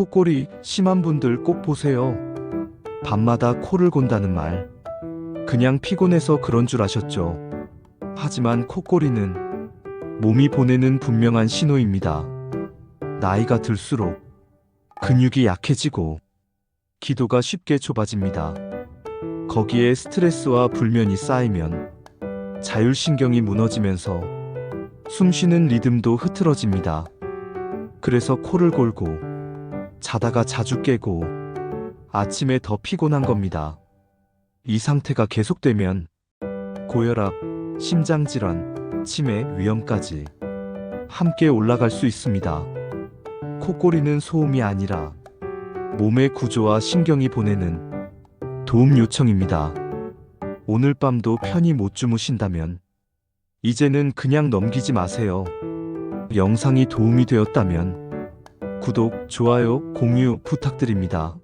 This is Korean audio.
코골이 심한 분들 꼭 보세요. 밤마다 코를 곤다는 말. 그냥 피곤해서 그런 줄 아셨죠. 하지만 코골이는 몸이 보내는 분명한 신호입니다. 나이가 들수록 근육이 약해지고 기도가 쉽게 좁아집니다. 거기에 스트레스와 불면이 쌓이면 자율신경이 무너지면서 숨 쉬는 리듬도 흐트러집니다. 그래서 코를 골고 자다가 자주 깨고 아침에 더 피곤한 겁니다. 이 상태가 계속되면 고혈압, 심장질환, 치매 위험까지 함께 올라갈 수 있습니다. 코골이는 소음이 아니라 몸의 구조와 신경이 보내는 도움 요청입니다. 오늘 밤도 편히 못 주무신다면 이제는 그냥 넘기지 마세요. 영상이 도움이 되었다면 구독, 좋아요, 공유 부탁드립니다.